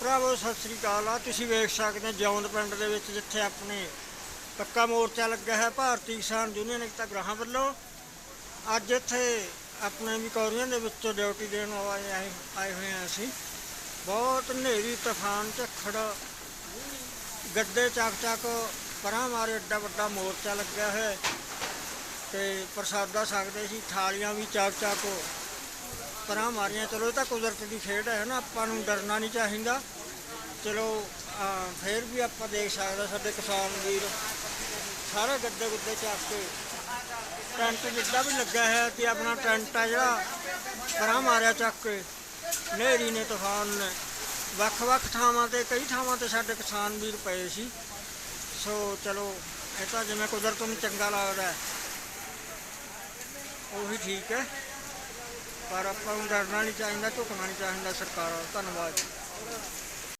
ਭਰਾਵੋ, ਸਤਿ ਸ੍ਰੀ ਅਕਾਲ। ਆ ਤੁਸੀਂ ਵੇਖ ਸਕਦੇ ਹੋ ਜੌਂਦ ਪਿੰਡ ਦੇ ਵਿੱਚ ਜਿੱਥੇ ਆਪਣੇ ਪੱਕਾ ਮੋਰਚਾ ਲੱਗਾ ਹੈ, ਭਾਰਤੀ ਕਿਸਾਨ ਯੂਨੀਅਨ ਏਕਤਾ ਗ੍ਰਾਹਾਂ ਵੱਲੋਂ। ਅੱਜ ਇੱਥੇ ਆਪਣੇ ਵੀ ਦੇ ਵਿੱਚੋਂ ਡਿਊਟੀ ਦੇਣ ਆਏ ਆਏ ਆਏ ਹੋਏ ਹਾਂ ਅਸੀਂ। ਬਹੁਤ ਹਨੇਰੀ, ਤੂਫਾਨ, ਝੱਖੜ, ਗੱਡੇ ਚੱਕ ਚੱਕ ਪਰਾਂ ਮਾਰੇ ਏਡਾ ਵੱਡਾ ਮੋਰਚਾ ਲੱਗਿਆ ਹੈ। ਤੇ ਪ੍ਰਸਾਦਾ ਸਕਦੇ ਸੀ, ਥਾਲੀਆਂ ਵੀ ਚੱਕ ਚੱਕ ਪਰਾਂ ਮਾਰੀਆਂ। ਚਲੋ ਇਹ ਤਾਂ ਕੁਦਰਤ ਦੀ ਖੇਡ ਹੈ ਨਾ ਆਪਾਂ ਨੂੰ ਡਰਨਾ ਨਹੀਂ ਚਾਹੀਦਾ। ਚਲੋ ਅਹ, ਫੇਰ ਵੀ ਆਪਾਂ ਦੇਖ ਸਕਦੇ ਸਾਡੇ ਕਿਸਾਨ ਵੀਰ। ਸਾਰੇ ਗੱਦੇ ਗੁੱਦੇ ਚੱਕ ਕੇ ਟੈਂਟ ਜਿੱਦਾਂ ਵੀ ਲੱਗਾ ਹੈ ਤੇ ਆਪਣਾ ਟੈਂਟ ਆ ਜਿਹੜਾ ਪਰਾਂ ਮਾਰਿਆ ਚੱਕ ਕੇ। ਹਨੇਰੀ ਨੇ ਤੂਫਾਨ ਨੇ। ਵੱਖ-ਵੱਖ ਥਾਵਾਂ ਤੇ ਕਈ ਥਾਵਾਂ ਤੇ ਸਾਡੇ ਕਿਸਾਨ ਵੀਰ ਪਏ ਸੀ। ਸੋ ਚਲੋ ਇਹ ਤਾਂ ਜਿਵੇਂ ਕੁਦਰਤ ਨੂੰ ਚੰਗਾ ਲੱਗਦਾ ਉਹੀ ਠੀਕ ਹੈ। ਪਰ ਆਪਾਂ ਨੂੰ ਡਰਨਾ ਨਹੀਂ ਚਾਹੀਦਾ ਝੁਕਣਾ ਨਹੀਂ ਚਾਹੀਦਾ ਸਰਕਾਰਾਂ ਦਾ। ਧੰਨਵਾਦ।